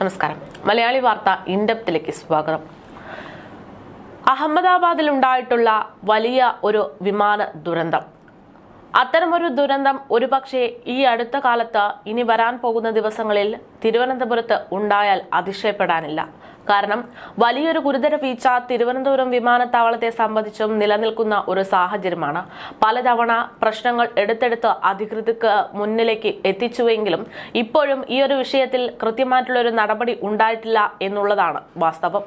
നമസ്കാരം. മലയാളി വാർത്ത ഇൻഡപ്തിലേക്ക് സ്വാഗതം. അഹമ്മദാബാദിൽ ഉണ്ടായിട്ടുള്ള വലിയ ഒരു വിമാന ദുരന്തം. അത്തരമൊരു ദുരന്തം ഒരുപക്ഷെ ഈ അടുത്ത കാലത്ത് ഇനി വരാൻ പോകുന്ന ദിവസങ്ങളിൽ തിരുവനന്തപുരത്ത് ഉണ്ടായാൽ അതിശയപ്പെടാനില്ല. കാരണം വലിയൊരു ഗുരുതര വീഴ്ച തിരുവനന്തപുരം വിമാനത്താവളത്തെ സംബന്ധിച്ചും നിലനിൽക്കുന്ന ഒരു സാഹചര്യമാണ്. പലതവണ പ്രശ്നങ്ങൾ എടുത്തെടുത്ത് അധികൃതർക്ക് മുന്നിലേക്ക് എത്തിച്ചുവെങ്കിലും ഇപ്പോഴും ഈ ഒരു വിഷയത്തിൽ കൃത്യമായിട്ടുള്ള ഒരു നടപടി ഉണ്ടായിട്ടില്ല എന്നുള്ളതാണ് വാസ്തവം.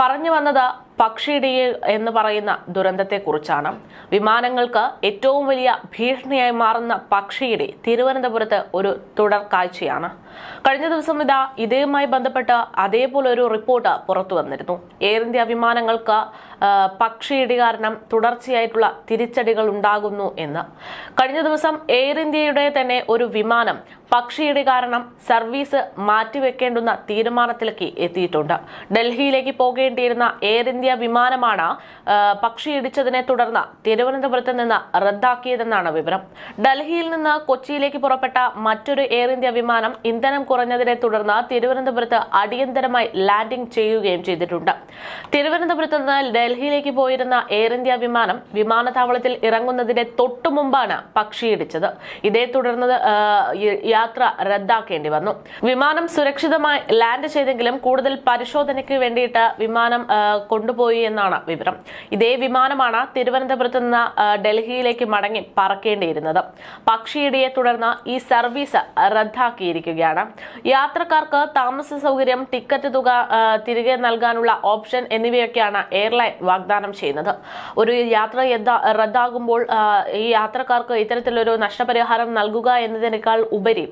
പറഞ്ഞു വന്നത് പക്ഷിയിടിയ എന്ന് പറയുന്ന ദുരന്തത്തെക്കുറിച്ചാണ്. വിമാനങ്ങൾക്ക് ഏറ്റവും വലിയ ഭീഷണിയായി മാറുന്ന പക്ഷിയിടി തിരുവനന്തപുരത്ത് ഒരു തുടർ കാഴ്ചയാണ്. കഴിഞ്ഞ ദിവസം ഇതാ ഇതേയുമായി ബന്ധപ്പെട്ട് അതേപോലെ ഒരു റിപ്പോർട്ട് പുറത്തു വന്നിരുന്നു. എയർ ഇന്ത്യ വിമാനങ്ങൾക്ക് പക്ഷിയിടി കാരണം തുടർച്ചയായിട്ടുള്ള തിരിച്ചടികൾ ഉണ്ടാകുന്നു എന്ന്. കഴിഞ്ഞ ദിവസം എയർ ഇന്ത്യയുടെ തന്നെ ഒരു വിമാനം പക്ഷിയിടി കാരണം സർവീസ് മാറ്റിവെക്കേണ്ടുന്ന തീരുമാനത്തിലേക്ക് എത്തിയിട്ടുണ്ട്. ഡൽഹിയിലേക്ക് പോകേണ്ടിയിരുന്ന എയർ ഇന്ത്യ വിമാനമാണ് ആ, പക്ഷിയിടിച്ചതിനെ തുടർന്ന് തിരുവനന്തപുരത്ത് നിന്ന് റദ്ദാക്കിയതെന്നാണ് വിവരം. ഡൽഹിയിൽ നിന്ന് കൊച്ചിയിലേക്ക് പുറപ്പെട്ട മറ്റൊരു എയർ ഇന്ത്യ വിമാനം ഇന്ധനം കുറഞ്ഞതിനെ തുടർന്ന് തിരുവനന്തപുരത്ത് അടിയന്തരമായി ലാൻഡിംഗ് ചെയ്യുകയും ചെയ്തിട്ടുണ്ട്. തിരുവനന്തപുരത്ത് നിന്ന് ഡൽഹിയിലേക്ക് പോയിരുന്ന എയർ ഇന്ത്യ വിമാനം വിമാനത്താവളത്തിൽ ഇറങ്ങുന്നതിന് തൊട്ടു മുമ്പാണ് പക്ഷിയിടിച്ചത്. ഇതേ തുടർന്ന് യാത്ര റദ്ദാക്കേണ്ടി വന്നു. വിമാനം സുരക്ഷിതമായി ലാൻഡ് ചെയ്തെങ്കിലും കൂടുതൽ പരിശോധനയ്ക്ക് വേണ്ടിയിട്ട് വിമാനം ആ, കൊണ്ടുപോയി എന്നാണ് വിവരം. ഇതേ വിമാനമാണ് തിരുവനന്തപുരത്ത് നിന്ന് ഡൽഹിയിലേക്ക് മടങ്ങി പറക്കേണ്ടിയിരുന്നത്. പക്ഷിയിടിയെ തുടർന്ന് ഈ സർവീസ് റദ്ദാക്കിയിരിക്കുകയാണ്. യാത്രക്കാർക്ക് താമസ സൗകര്യം ടിക്കറ്റ് തുക തിരികെ നൽകാനുള്ള ഓപ്ഷൻ എന്നിവയൊക്കെയാണ് എയർലൈൻ വാഗ്ദാനം ചെയ്യുന്നത്. ഒരു യാത്ര റദ്ദാകുമ്പോൾ ഈ യാത്രക്കാർക്ക് ഇത്തരത്തിലൊരു നഷ്ടപരിഹാരം നൽകുക എന്നതിനേക്കാൾ ഉപരി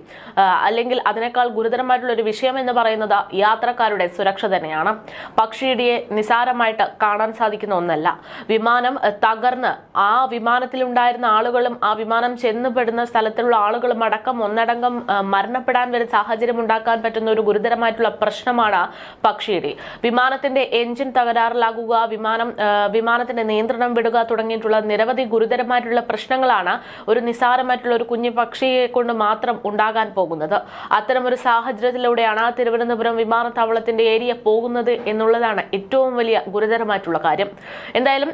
അല്ലെങ്കിൽ അതിനേക്കാൾ ഗുരുതരമായിട്ടുള്ള ഒരു വിഷയം എന്ന് പറയുന്നത് യാത്രക്കാരുടെ സുരക്ഷ തന്നെയാണ്. പക്ഷിയിടിയെ നിസാരമായിട്ട് കാണാൻ സാധിക്കുന്ന ഒന്നല്ല. വിമാനം തകർന്ന് ആ വിമാനത്തിലുണ്ടായിരുന്ന ആളുകളും ആ വിമാനം ചെന്നുപെടുന്ന സ്ഥലത്തുള്ള ആളുകളും അടക്കം ഒന്നടങ്കം മരണപ്പെടാൻ വരെ സാഹചര്യം ഉണ്ടാക്കാൻ പറ്റുന്ന ഒരു ഗുരുതരമായിട്ടുള്ള പ്രശ്നമാണ് പക്ഷിയുടെ. വിമാനത്തിന്റെ എഞ്ചിൻ തകരാറിലാകുക വിമാനം വിമാനത്തിന്റെ നിയന്ത്രണം വിടുക തുടങ്ങിയിട്ടുള്ള നിരവധി ഗുരുതരമായിട്ടുള്ള പ്രശ്നങ്ങളാണ് ഒരു നിസ്സാരമായിട്ടുള്ള ഒരു കുഞ്ഞു പക്ഷിയെ കൊണ്ട് മാത്രം ഉണ്ടാകാൻ പോകുന്നത്. അത്തരമൊരു സാഹചര്യത്തിലൂടെയാണ് തിരുവനന്തപുരം വിമാനത്താവളത്തിന്റെ ഏരിയ പോകുന്നത് എന്നുള്ളതാണ് ഏറ്റവും വലിയ ഗുരുതരമായിട്ടുള്ള കാര്യം. എന്തായാലും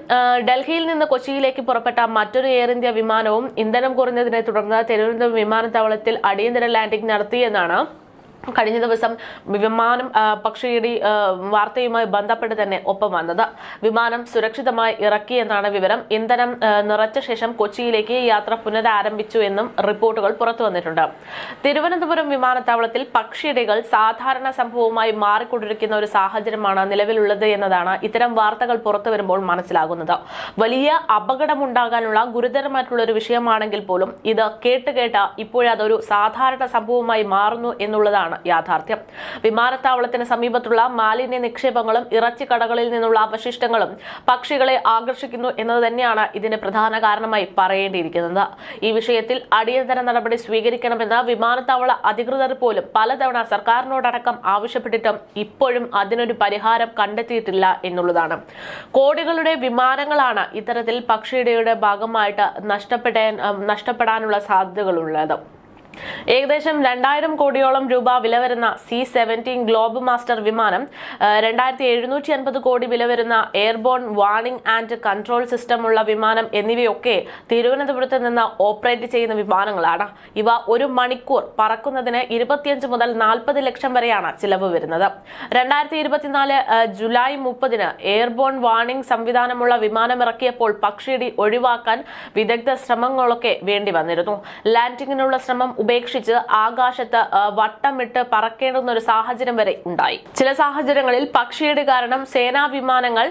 ഡൽഹിയിൽ നിന്ന് കൊച്ചിയിലേക്ക് പുറപ്പെട്ട മറ്റൊരു എയർ ഇന്ത്യ വിമാനവും ഇന്ധനം കുറഞ്ഞതിനെ തുടർന്ന് തിരുവനന്തപുരം വിമാനത്താവളത്തിൽ അടിയന്തര ലാൻഡിംഗ് നടത്തിയെന്നാണ് കഴിഞ്ഞ ദിവസം വിമാനം പക്ഷിയുടെ വാർത്തയുമായി ബന്ധപ്പെട്ട് തന്നെ ഒപ്പം വന്നത്. വിമാനം സുരക്ഷിതമായി ഇറക്കി എന്നാണ് വിവരം. ഇന്ധനം നിറച്ച ശേഷം കൊച്ചിയിലേക്ക് യാത്ര പുനരാരംഭിച്ചു എന്നും റിപ്പോർട്ടുകൾ പുറത്തു വന്നിട്ടുണ്ട്. തിരുവനന്തപുരം വിമാനത്താവളത്തിൽ പക്ഷിയിടികൾ സാധാരണ സംഭവമായി മാറിക്കൊണ്ടിരിക്കുന്ന ഒരു സാഹചര്യമാണ് നിലവിലുള്ളത് എന്നതാണ് ഇത്തരം വാർത്തകൾ പുറത്തു വരുമ്പോൾ മനസ്സിലാകുന്നത്. വലിയ അപകടമുണ്ടാകാനുള്ള ഗുരുതരമായിട്ടുള്ള ഒരു വിഷയമാണെങ്കിൽ പോലും ഇത് കേട്ട് കേട്ട് ഇപ്പോഴതൊരു സാധാരണ സംഭവമായി മാറുന്നു എന്നുള്ളതാണ് യാഥാർത്ഥ്യം. വിമാനത്താവളത്തിന് സമീപത്തുള്ള മാലിന്യ നിക്ഷേപങ്ങളും ഇറച്ചിക്കടകളിൽ നിന്നുള്ള അവശിഷ്ടങ്ങളും പക്ഷികളെ ആകർഷിക്കുന്നു എന്നത് തന്നെയാണ് ഇതിന് പ്രധാന കാരണമായി പറയേണ്ടിയിരിക്കുന്നത്. ഈ വിഷയത്തിൽ അടിയന്തര നടപടി സ്വീകരിക്കണമെന്ന് വിമാനത്താവള അധികൃതർ പോലും പലതവണ സർക്കാരിനോടടക്കം ആവശ്യപ്പെട്ടിട്ടും ഇപ്പോഴും അതിനൊരു പരിഹാരം കണ്ടെത്തിയിട്ടില്ല എന്നുള്ളതാണ്. കോടികളുടെ വിമാനങ്ങളാണ് ഇത്തരത്തിൽ പക്ഷിയുടെ ഭാഗമായിട്ട് നഷ്ടപ്പെടാൻ നഷ്ടപ്പെടാനുള്ള സാധ്യതകളുള്ളത്. ഏകദേശം രണ്ടായിരം കോടിയോളം രൂപ വില വരുന്ന സി സെവന്റീൻ ഗ്ലോബ് മാസ്റ്റർ വിമാനം രണ്ടായിരത്തി എഴുന്നൂറ്റി അൻപത് കോടി വില വരുന്ന airborne warning and control system ഉള്ള വിമാനം എന്നിവയൊക്കെ തിരുവനന്തപുരത്ത് നിന്ന് ഓപ്പറേറ്റ് ചെയ്യുന്ന വിമാനങ്ങളാണ്. ഇവ ഒരു മണിക്കൂർ പറക്കുന്നതിന് ഇരുപത്തിയഞ്ച് മുതൽ നാൽപ്പത് ലക്ഷം വരെയാണ് ചിലവ് വരുന്നത്. രണ്ടായിരത്തി ഇരുപത്തിനാല് ജൂലൈ മുപ്പതിന് എയർബോൺ വാണിംഗ് സംവിധാനമുള്ള വിമാനം ഇറക്കിയപ്പോൾ പക്ഷിയിടി ഒഴിവാക്കാൻ വിദഗ്ധ ശ്രമങ്ങളൊക്കെ വേണ്ടി വന്നിരുന്നു. ലാൻഡിങ്ങിനുള്ള ശ്രമം ഉപേക്ഷിച്ച് ആകാശത്ത് വട്ടമിട്ട് പറക്കേണ്ടുന്ന ഒരു സാഹചര്യം വരെ ഉണ്ടായി. ചില സാഹചര്യങ്ങളിൽ പക്ഷിയുടെ കാരണം സേനാ വിമാനങ്ങൾ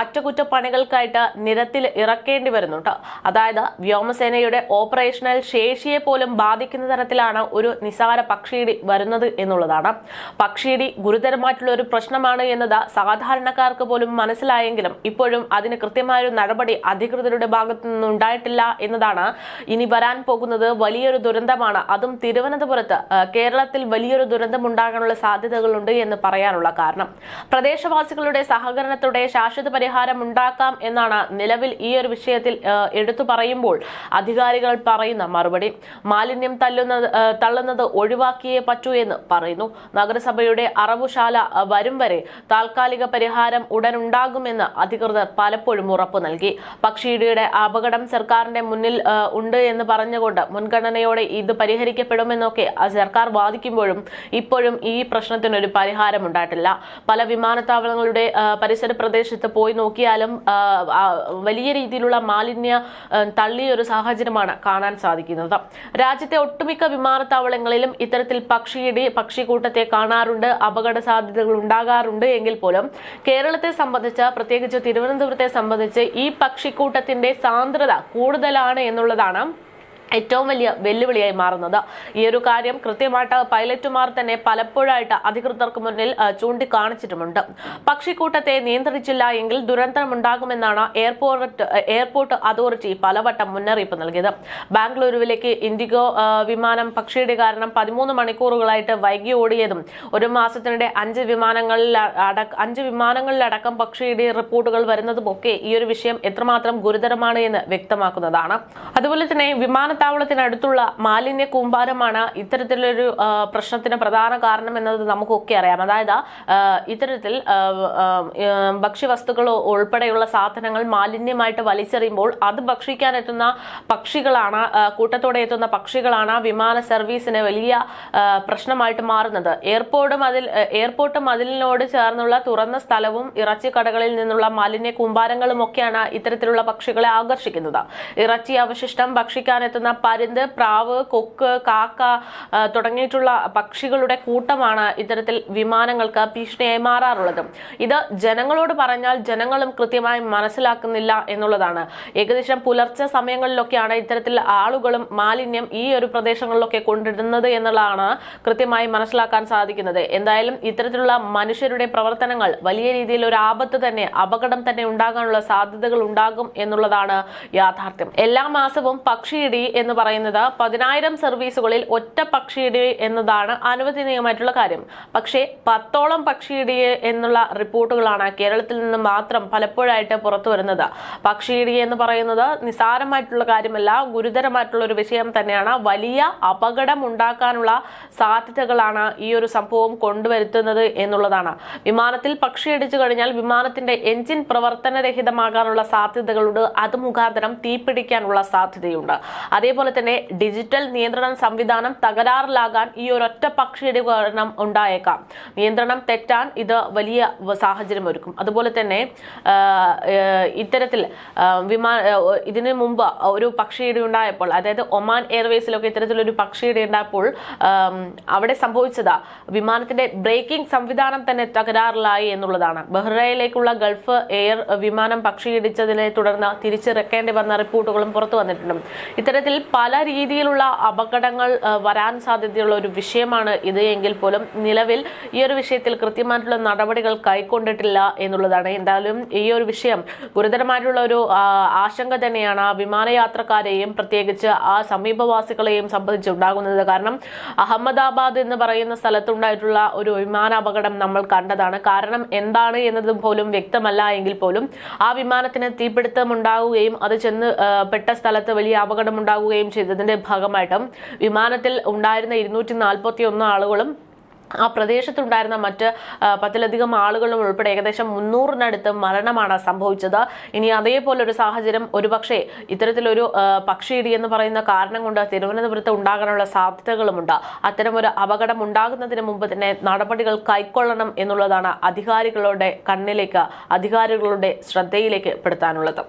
അറ്റകുറ്റപ്പണികൾക്കായിട്ട് നിരത്തിൽ ഇറക്കേണ്ടി വരുന്നുണ്ട്. അതായത് വ്യോമസേനയുടെ ഓപ്പറേഷണൽ ശേഷിയെ പോലും ബാധിക്കുന്ന തരത്തിലാണ് ഒരു നിസാര പക്ഷിയിടി വരുന്നത് എന്നുള്ളതാണ്. പക്ഷിയിടി ഗുരുതരമായിട്ടുള്ള ഒരു പ്രശ്നമാണ് എന്നത് സാധാരണക്കാർക്ക് പോലും മനസ്സിലായെങ്കിലും ഇപ്പോഴും അതിന് കൃത്യമായ ഒരു നടപടി അധികൃതരുടെ ഭാഗത്തു നിന്നുണ്ടായിട്ടില്ല എന്നതാണ് ഇനി വരാൻ പോകുന്നത് വലിയൊരു ദുരന്ത വിമാനമാണ് അതും തിരുവനന്തപുരത്ത്. കേരളത്തിൽ വലിയൊരു ദുരന്തം ഉണ്ടാകാനുള്ള സാധ്യതകളുണ്ട് എന്ന് പറയാനുള്ള കാരണം. പ്രദേശവാസികളുടെ സഹകരണത്തോടെ ശാശ്വത പരിഹാരം ഉണ്ടാക്കാം എന്നാണ് നിലവിൽ ഈ ഒരു വിഷയത്തിൽ എടുത്തു പറയുമ്പോൾ അധികാരികൾ പറയുന്ന മറുപടി. മാലിന്യം തല്ലുന്നത് തള്ളുന്നത് ഒഴിവാക്കിയേ പറ്റൂ എന്ന് പറയുന്നു. നഗരസഭയുടെ അറവുശാല വരും വരെ താൽക്കാലിക പരിഹാരം ഉടൻ ഉണ്ടാകുമെന്ന് അധികൃതർ പലപ്പോഴും ഉറപ്പ് നൽകി. പക്ഷിയുടെ അപകടം സർക്കാരിന്റെ മുന്നിൽ ഉണ്ട് എന്ന് പറഞ്ഞുകൊണ്ട് മുൻഗണനയോടെ ഇത് പരിഹരിക്കപ്പെടുമെന്നൊക്കെ സർക്കാർ വാദിക്കുമ്പോഴും ഇപ്പോഴും ഈ പ്രശ്നത്തിനൊരു പരിഹാരം ഉണ്ടായിട്ടില്ല. പല വിമാനത്താവളങ്ങളുടെ പരിസര പ്രദേശത്ത് പോയി നോക്കിയാലും വലിയ രീതിയിലുള്ള മാലിന്യ തള്ളിയ ഒരു സാഹചര്യമാണ് കാണാൻ സാധിക്കുന്നത്. രാജ്യത്തെ ഒട്ടുമിക്ക വിമാനത്താവളങ്ങളിലും ഇത്തരത്തിൽ പക്ഷിയിടി പക്ഷിക്കൂട്ടത്തെ കാണാറുണ്ട് അപകട സാധ്യതകൾ ഉണ്ടാകാറുണ്ട് എങ്കിൽ പോലും കേരളത്തെ സംബന്ധിച്ച് പ്രത്യേകിച്ച് തിരുവനന്തപുരത്തെ സംബന്ധിച്ച് ഈ പക്ഷിക്കൂട്ടത്തിന്റെ സാന്ദ്രത കൂടുതലാണ് എന്നുള്ളതാണ് ഏറ്റവും വലിയ വെല്ലുവിളിയായി മാറുന്നത്. ഈ ഒരു കാര്യം കൃത്യമായിട്ട് പൈലറ്റുമാർ തന്നെ പലപ്പോഴായിട്ട് അധികൃതർക്ക് മുന്നിൽ ചൂണ്ടിക്കാണിച്ചിട്ടുമുണ്ട്. പക്ഷിക്കൂട്ടത്തെ നിയന്ത്രിച്ചില്ല എങ്കിൽ ദുരന്തമുണ്ടാകുമെന്നാണ് എയർപോർട്ട് എയർപോർട്ട് അതോറിറ്റി പലവട്ടം മുന്നറിയിപ്പ് നൽകിയത്. ബാംഗ്ലൂരുവിലേക്ക് ഇൻഡിഗോ വിമാനം പക്ഷിയുടെ കാരണം പതിമൂന്ന് മണിക്കൂറുകളായിട്ട് വൈകി ഓടിയതും ഒരു മാസത്തിനിടെ അഞ്ച് വിമാനങ്ങളിൽ അടക്ക അഞ്ച് വിമാനങ്ങളിലടക്കം പക്ഷിയുടെ റിപ്പോർട്ടുകൾ വരുന്നതുമൊക്കെ ഈ ഒരു വിഷയം എത്രമാത്രം ഗുരുതരമാണ് എന്ന് വ്യക്തമാക്കുന്നതാണ്. അതുപോലെ തന്നെ വിമാനത്താവളത്തിനടുത്തുള്ള മാലിന്യ കൂമ്പാരമാണ് ഇത്തരത്തിലൊരു പ്രശ്നത്തിന് പ്രധാന കാരണം എന്നത് നമുക്കൊക്കെ അറിയാം. അതായത് ഇത്തരത്തിൽ ഭക്ഷ്യവസ്തുക്കൾ ഉൾപ്പെടെയുള്ള സാധനങ്ങൾ മാലിന്യമായിട്ട് വലിച്ചെറിയുമ്പോൾ അത് ഭക്ഷിക്കാൻ എത്തുന്ന പക്ഷികളാണ് കൂട്ടത്തോടെ എത്തുന്ന പക്ഷികളാണ് വിമാന സർവീസിന് വലിയ പ്രശ്നമായിട്ട് മാറുന്നത്. എയർപോർട്ടും അതിൽ എയർപോർട്ട് മതിലിനോട് ചേർന്നുള്ള തുറന്ന സ്ഥലവും ഇറച്ചി കടകളിൽ നിന്നുള്ള മാലിന്യ കൂമ്പാരങ്ങളും ഒക്കെയാണ് ഇത്തരത്തിലുള്ള പക്ഷികളെ ആകർഷിക്കുന്നത്. ഇറച്ചി അവശിഷ്ടം ഭക്ഷിക്കാനെത്തുന്ന പരുന്ത് പ്രാവ് കൊക്ക് കാക്ക തുടങ്ങിയിട്ടുള്ള പക്ഷികളുടെ കൂട്ടമാണ് ഇത്തരത്തിൽ വിമാനങ്ങൾക്ക് ഭീഷണിയായി മാറാറുള്ളത്. ഇത് ജനങ്ങളോട് പറഞ്ഞാൽ ജനങ്ങളും കൃത്യമായി മനസ്സിലാക്കുന്നില്ല എന്നുള്ളതാണ്. ഏകദേശം പുലർച്ചെ സമയങ്ങളിലൊക്കെയാണ് ഇത്തരത്തിൽ ആളുകളും മാലിന്യം ഈ ഒരു പ്രദേശങ്ങളിലൊക്കെ കൊണ്ടിടുന്നത് എന്നുള്ളതാണ് കൃത്യമായി മനസ്സിലാക്കാൻ സാധിക്കുന്നത്. എന്തായാലും ഇത്തരത്തിലുള്ള മനുഷ്യരുടെ പ്രവർത്തനങ്ങൾ വലിയ രീതിയിൽ ഒരു ആപത്ത് തന്നെ അപകടം തന്നെ ഉണ്ടാകാനുള്ള സാധ്യതകൾ ഉണ്ടാകും എന്നുള്ളതാണ് യാഥാർത്ഥ്യം. എല്ലാ മാസവും പക്ഷിയിടി എന്ന് പറയുന്നത് പതിനായിരം സർവീസുകളിൽ ഒറ്റ പക്ഷിയിടി എന്നതാണ് അനുവദനീയമായിട്ടുള്ള കാര്യം. പക്ഷേ പത്തോളം പക്ഷിയിടി എന്നുള്ള റിപ്പോർട്ടുകളാണ് കേരളത്തിൽ നിന്ന് മാത്രം പലപ്പോഴായിട്ട് പുറത്തു വരുന്നത്. പക്ഷിയിടി എന്ന് പറയുന്നത് നിസാരമായിട്ടുള്ള കാര്യമല്ല ഗുരുതരമായിട്ടുള്ള ഒരു വിഷയം തന്നെയാണ്. വലിയ അപകടം ഉണ്ടാക്കാനുള്ള സാധ്യതകളാണ് ഈ ഒരു സംഭവം കൊണ്ടുവരുത്തുന്നത് എന്നുള്ളതാണ്. വിമാനത്തിൽ പക്ഷിയിടിച്ചു കഴിഞ്ഞാൽ വിമാനത്തിന്റെ എഞ്ചിൻ പ്രവർത്തനരഹിതമാകാനുള്ള സാധ്യതകളുണ്ട്. അത് മുഖാന്തരം തീപിടിക്കാനുള്ള സാധ്യതയുണ്ട്. അതേപോലെ തന്നെ ഡിജിറ്റൽ നിയന്ത്രണ സംവിധാനം തകരാറിലാകാൻ ഈ ഒരൊറ്റ പക്ഷിയുടെ കാരണം ഉണ്ടായേക്കാം. നിയന്ത്രണം തെറ്റാൻ ഇത് വലിയ സാഹചര്യം ഒരുക്കും അതുപോലെ തന്നെ ഇത്തരത്തിൽ വിമാന ഇതിനു മുമ്പ് ഒരു പക്ഷിയുടെ ഉണ്ടായപ്പോൾ അതായത് ഒമാൻ എയർവേസിലൊക്കെ ഇത്തരത്തിലൊരു പക്ഷിയുടെ ഉണ്ടായപ്പോൾ അവിടെ സംഭവിച്ചത് വിമാനത്തിന്റെ ബ്രേക്കിംഗ് സംവിധാനം തന്നെ തകരാറിലായി എന്നുള്ളതാണ്. ബഹ്റൈനിലേക്കുള്ള ഗൾഫ് എയർ വിമാനം പക്ഷിയിടിച്ചതിനെ തുടർന്ന് തിരിച്ചിറക്കേണ്ടി വന്ന റിപ്പോർട്ടുകളും പുറത്തു വന്നിട്ടുണ്ട്. ഇത്തരത്തിൽ പല രീതിയിലുള്ള അപകടങ്ങൾ വരാൻ സാധ്യതയുള്ള ഒരു വിഷയമാണ് ഇത് എങ്കിൽ പോലും നിലവിൽ ഈ ഒരു വിഷയത്തിൽ കൃത്യമായിട്ടുള്ള നടപടികൾ കൈക്കൊണ്ടിട്ടില്ല എന്നുള്ളതാണ്. എന്തായാലും ഈ ഒരു വിഷയം ഗുരുതരമായിട്ടുള്ള ഒരു ആശങ്ക തന്നെയാണ് വിമാനയാത്രക്കാരെയും പ്രത്യേകിച്ച് ആ സമീപവാസികളെയും സംബന്ധിച്ചുണ്ടാകുന്നത് കാരണം അഹമ്മദാബാദ് എന്ന് പറയുന്ന സ്ഥലത്തുണ്ടായിട്ടുള്ള ഒരു വിമാനാപകടം നമ്മൾ കണ്ടതാണ്. കാരണം എന്താണ് എന്നത് പോലും വ്യക്തമല്ല എങ്കിൽ പോലും ആ വിമാനത്തിന് തീപിടുത്തം ഉണ്ടാവുകയും അത് ചെന്ന് പെട്ട സ്ഥലത്ത് വലിയ അപകടം ഉണ്ടാവുകയും ചെയ്തതിന്റെ ഭാഗമായിട്ടും വിമാനത്തിൽ ഉണ്ടായിരുന്ന ഇരുന്നൂറ്റി നാൽപ്പത്തി ഒന്ന് ആളുകളും ആ പ്രദേശത്തുണ്ടായിരുന്ന മറ്റ് പത്തിലധികം ആളുകളും ഉൾപ്പെടെ ഏകദേശം മുന്നൂറിനടുത്ത് മരണമാണ് സംഭവിച്ചത്. ഇനി അതേപോലെ ഒരു സാഹചര്യം ഒരുപക്ഷെ ഇത്തരത്തിലൊരു പക്ഷിയിടി എന്ന് പറയുന്ന കാരണം കൊണ്ട് തിരുവനന്തപുരത്ത് ഉണ്ടാകാനുള്ള സാധ്യതകളുമുണ്ട്. ഒരു അപകടം ഉണ്ടാകുന്നതിന് മുമ്പ് തന്നെ നടപടികൾ കൈക്കൊള്ളണം എന്നുള്ളതാണ് അധികാരികളുടെ കണ്ണിലേക്ക് അധികാരികളുടെ ശ്രദ്ധയിലേക്ക് പെടുത്താനുള്ളത്.